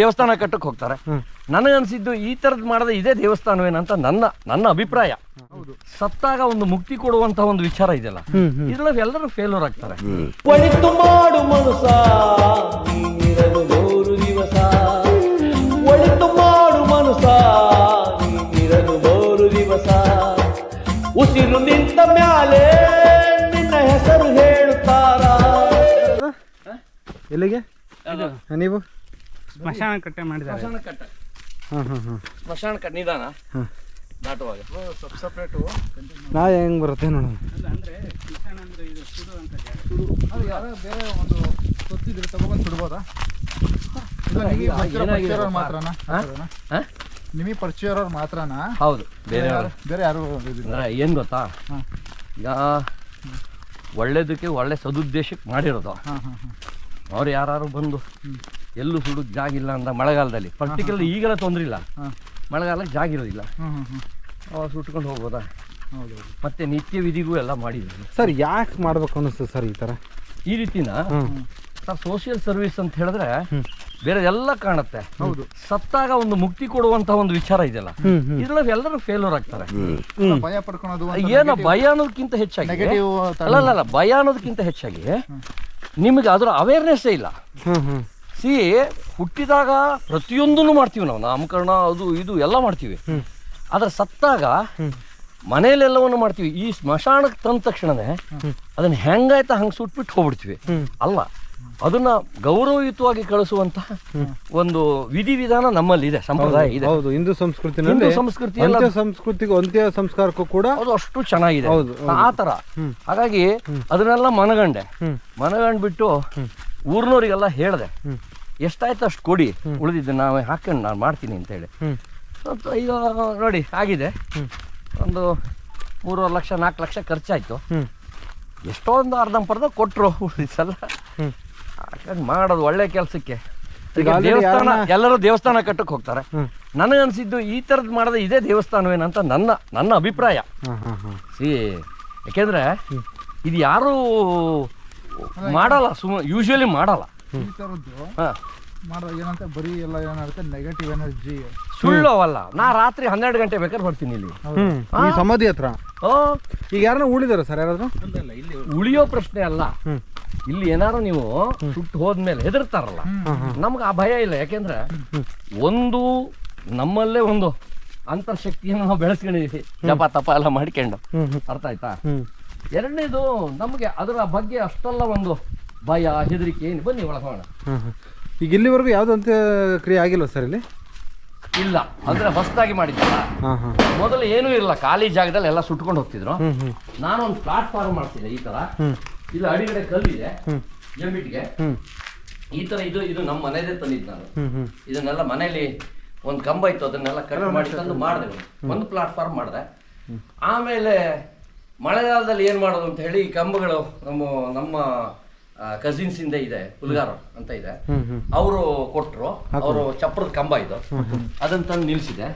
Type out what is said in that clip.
ದೇವಸ್ಥಾನ ಕಟ್ಟಕ್ಕೆ ಹೋಗ್ತಾರೆ. ನನಗನ್ಸಿದ್ದು ಈ ತರದ್ ಮಾಡದ ಇದೇ ದೇವಸ್ಥಾನವೇನಂತ ನನ್ನ ನನ್ನ ಅಭಿಪ್ರಾಯ. ಸತ್ತಾಗ ಒಂದು ಮುಕ್ತಿ ಕೊಡುವಂತ ಒಂದು ವಿಚಾರ ಇದೆಯಲ್ಲ ಇದ್ರಲ್ಲಿ ಎಲ್ಲರೂ ಫೇಲ್ಯೂರ್ ಆಗ್ತಾರೆ. ಉಸಿರು ನಿಂತ ಮ್ಯಾಲೆ ನಿನ್ನ ಹೆಸರು ಹೇಳುತ್ತಾರ? ಎಲ್ಲಿಗೆ? ನೀವು? ಸ್ಮಶಾನ ಕಟ್ಟೆ ಮಾಡಿದ್ದಾರೆ ಸ್ಮಶಾನ ಕಟ್ಟೆ ಹಾಂ ಹಾಂ ಹಾಂ ಸ್ಮಶಾನ ಕಟ್ಟೆ ನಿಧಾನ ಹಾಂ ದಾಟುವಾಗ ನಾ ಹೆಂಗೆ ಬರುತ್ತೆ ನೋಡು. ಅಂದರೆ ಸ್ಮಶಾನ ಅಂದ್ರೆ ಇದು ಸುಡು ಅಂತ ಜಾಗ. ಬೇರೆ ಒಂದು ಗೊತ್ತಿದ್ರೆ ತಗೊಂಡು ಸುಡ್ಬೋದಾ? ಮಾತ್ರನಾ ಹಾ? ನಿಮಗೆ ಪರಿಚಯ ಇರೋರು ಮಾತ್ರನಾ? ಹೌದು ಬೇರೆ ಯಾರು? ಬೇರೆ ಯಾರು ಏನು ಗೊತ್ತಾ? ಹಾಂ. ಈಗ ಒಳ್ಳೇದಕ್ಕೆ ಒಳ್ಳೆ ಸದುದ್ದೇಶಕ್ಕೆ ಮಾಡಿರೋದು. ಹಾಂ ಹಾಂ ಹಾಂ. ಅವ್ರು ಯಾರು ಬಂದು ಎಲ್ಲೂ ಸುಡು ಜಾಗ ಇಲ್ಲ ಅಂತ ಮಳೆಗಾಲದಲ್ಲಿ. ಪರ್ಟಿಕ್ಯುಲರ್ ಈಗೆಲ್ಲ ತೊಂದರೆ ಇಲ್ಲ. ಮಳೆಗಾಲಕ್ಕೆ ಜಾಗ ಇರೋದಿಲ್ಲ. ಹ್ಞೂ ಹ್ಞೂ ಹ್ಞೂ ಅವಾಗ ಸುಟ್ಕೊಂಡು ಹೋಗ್ಬೋದಾ? ಮತ್ತೆ ನಿತ್ಯ ವಿಧಿಗೂ ಎಲ್ಲ ಮಾಡಿದ್ರು ಸರ್ ಯಾಕೆ ಮಾಡ್ಬೇಕು ಅನ್ನಿಸ್ತದೆ ಸರ್ ಈ ಥರ ಈ ರೀತಿನ? ಸರ್ ಸೋಷಿಯಲ್ ಸರ್ವಿಸ್ ಅಂತ ಹೇಳಿದ್ರೆ ಬೇರೆ ಎಲ್ಲ ಕಾಣುತ್ತೆ. ಹೌದು. ಸತ್ತಾಗ ಒಂದು ಮುಕ್ತಿ ಕೊಡುವಂತ ಒಂದು ವಿಚಾರ ಇದೆಯಲ್ಲ ಇದ್ರಲ್ಲಿ ಎಲ್ಲರೂ ಫೇಲ್ಯೂರ್ ಆಗ್ತಾರೆ. ಏನ ಭಯ ಪಡ್ಕೊಳೋದು ಏನೋ ಭಯ ಅನ್ನೋದಕ್ಕಿಂತ ಹೆಚ್ಚಾಗಿ ಅಲ್ಲ ಅಲ್ಲ ಭಯ ಅನ್ನೋದಕ್ಕಿಂತ ಹೆಚ್ಚಾಗಿ ನಿಮಗೆ ಅದರ ಅವೇರ್ನೆಸ್ ಇಲ್ಲ. ಸಿ ಹುಟ್ಟಿದಾಗ ಪ್ರತಿಯೊಂದನ್ನು ಮಾಡ್ತೀವಿ ನಾವು. ನಾಮಕರಣ ಅದು ಇದು ಎಲ್ಲ ಮಾಡ್ತೀವಿ. ಆದ್ರೆ ಸತ್ತಾಗ ಮನೆಯಲ್ಲೆಲ್ಲವನ್ನು ಮಾಡ್ತೀವಿ. ಈ ಸ್ಮಶಾನಕ್ಕೆ ತಂದ ತಕ್ಷಣನೇ ಅದನ್ನ ಹೆಂಗಾಯ್ತ ಹಂಗ ಸುಟ್ಬಿಟ್ಟು ಹೋಗ್ಬಿಡ್ತೀವಿ. ಅಲ್ಲ ಅದನ್ನ ಗೌರವಯುತವಾಗಿ ಕಳಿಸುವಂತ ಒಂದು ವಿಧಿವಿಧಾನ ನಮ್ಮಲ್ಲಿ ಇದೆ ಸಂಪ್ರದಾಯ ಇದೆ. ಹೌದು. ಹಿಂದೂ ಸಂಸ್ಕೃತಿ ಸಂಸ್ಕೃತಿ ಸಂಸ್ಕೃತಿಗೆ ಅಂತ್ಯ ಸಂಸ್ಕಾರಕ್ಕೂ ಕೂಡ ಅದು ಅಷ್ಟು ಚೆನ್ನಾಗಿದೆ. ಹೌದು, ಆ ತರ. ಹಾಗಾಗಿ ಅದನ್ನೆಲ್ಲ ಮನಗಂಡೆ. ಮನಗಂಡ್ಬಿಟ್ಟು ಊರ್ನವ್ರಿಗೆಲ್ಲ ಹೇಳಿದೆ ಎಷ್ಟಾಯ್ತು ಅಷ್ಟು ಕೊಡಿ ಉಳಿದಿದ್ದು ನಾವು ಹಾಕೊಂಡು ನಾನು ಮಾಡ್ತೀನಿ ಅಂತೇಳಿ ಹೇಳಿ. ಸ್ವಲ್ಪ ಈಗ ನೋಡಿ ಆಗಿದೆ. ಒಂದು ಮೂರುವರೆ ಲಕ್ಷ ನಾಲ್ಕು ಲಕ್ಷ ಖರ್ಚಾಯ್ತು. ಎಷ್ಟೊಂದು ಎಷ್ಟೋ ಒಂದು ಅರ್ಧಂಪರ್ಧ ಕೊಟ್ಟರು ಉಳಿಸಲ್ಲ ಹಾಕೊಂಡು ಹಾಗಾಗಿ ಮಾಡೋದು ಒಳ್ಳೆ ಕೆಲಸಕ್ಕೆ. ಈಗ ದೇವಸ್ಥಾನ ಎಲ್ಲರೂ ದೇವಸ್ಥಾನ ಕಟ್ಟಕ್ಕೆ ಹೋಗ್ತಾರೆ. ನನಗೆ ನನಗನ್ಸಿದ್ದು ಈ ಥರದ್ದು ಮಾಡೋದು ಇದೇ ದೇವಸ್ಥಾನವೇನಂತ ನನ್ನ ನನ್ನ ಅಭಿಪ್ರಾಯ. ಸಿ ಯಾಕೆಂದ್ರೆ ಇದು ಯಾರು ಮಾಡಲ್ಲ ಸುಮ್ಮ ಯೂಶುವಲಿ ಮಾಡಲ್ಲ. ಈ ಥರದ್ದು ಹಾ. ಏನಂತ ಬರೀ ಎಲ್ಲ ಏನಾಗುತ್ತೆ ನೆಗೆಟಿವ್ ಎನರ್ಜಿ ಸುಳ್ಳು ಅವಲ್ಲ. ನಾ ರಾತ್ರಿ ಹನ್ನೆರಡು ಗಂಟೆ ಬೇಕಾದ್ರೆ ಬರ್ತೀನಿ ಇಲ್ಲಿ. ಹ್ಞೂ ಈ ಸಮಾಧಿ ಹತ್ರ? ಓ. ಈಗ ಯಾರನ್ನ ಉಳಿದಾರ ಸರ್ ಇಲ್ಲಿ ಉಳಿಯೋ ಪ್ರಶ್ನೆ ಅಲ್ಲ. ಹ್ಮ್. ಇಲ್ಲಿ ಏನಾರು ನೀವು ಸುಟ್ಟು ಹೋದ್ಮೇಲೆ ಹೆದರ್ತಾರಲ್ಲ. ನಮ್ಗೆ ಆ ಭಯ ಇಲ್ಲ. ಯಾಕೆಂದ್ರೆ ಒಂದು ನಮ್ಮಲ್ಲೇ ಒಂದು ಅಂತರ್ಶಕ್ತಿಯನ್ನು ನಾವು ಬೆಳೆಸ್ಕೊಂಡಿದೀವಿ. ಜಪ ತಪ ಎಲ್ಲ ಮಾಡ್ಕೊಂಡು. ಅರ್ಥ ಆಯ್ತಾ? ಎರಡನೇದು ನಮಗೆ ಅದರ ಬಗ್ಗೆ ಅಷ್ಟೆಲ್ಲ ಒಂದು ಭಯ ಹೆದರಿಕೆ ಏನು? ಬನ್ನಿ ಒಳಗೋಣ ಹಾಂ ಹಾಂ. ಈಗ ಇಲ್ಲಿವರೆಗೂ ಯಾವುದು ಅಂತ ಕ್ರಿಯೆ ಆಗಿಲ್ಲ ಸರ್ ಇಲ್ಲಿ? ಇಲ್ಲ ಅಂದ್ರೆ ಹೊಸದಾಗಿ ಮಾಡಿದ್ದಲ್ಲ ಹಾಂ ಹಾಂ. ಮೊದಲು ಏನೂ ಇರಲ್ಲ ಖಾಲಿ ಜಾಗದಲ್ಲಿ ಎಲ್ಲ ಸುಟ್ಕೊಂಡು ಹೋಗ್ತಿದ್ರು. ನಾನು ಒಂದು ಪ್ಲಾಟ್ಫಾರ್ಮ್ ಮಾಡ್ತಿದ್ದೆ ಈ ತರ. ಇಲ್ಲ ಅಡಿಗಡೆ ಕಲ್ಲಿದೆ ಇದೆ ಜಂಬಿಟ್ಗೆ ಈ ತರ ಇದು ಇದು ನಮ್ಮ ಮನೆದೇ ತಂದಿದ್ದು ನಾನು. ಇದನ್ನೆಲ್ಲ ಮನೇಲಿ ಒಂದು ಕಂಬ ಇತ್ತು ಅದನ್ನೆಲ್ಲ ಕಟ್ ಮಾಡಿ ತಂದು ಮಾಡಿದೆ. ಒಂದು ಪ್ಲಾಟ್ಫಾರ್ಮ್ ಮಾಡಿದೆ. ಆಮೇಲೆ ಮಳೆಗಾಲದಲ್ಲಿ ಏನು ಮಾಡೋದು ಅಂತ ಹೇಳಿ ಈ ಕಂಬಗಳು ನಮ್ಮ ನಮ್ಮ ಕಸಿನ್ಸ್ ಇಂದ ಇದೆ ಹುಲ್ಗಾರ ಅಂತ ಇದೆ. ಅವರು ಕೊಟ್ಟರು ಅವರು ಚಪ್ರದ ಕಂಬ ಇದು. ಅದನ್ನ ತಂದು ನಿಲ್ಸಿದೆ.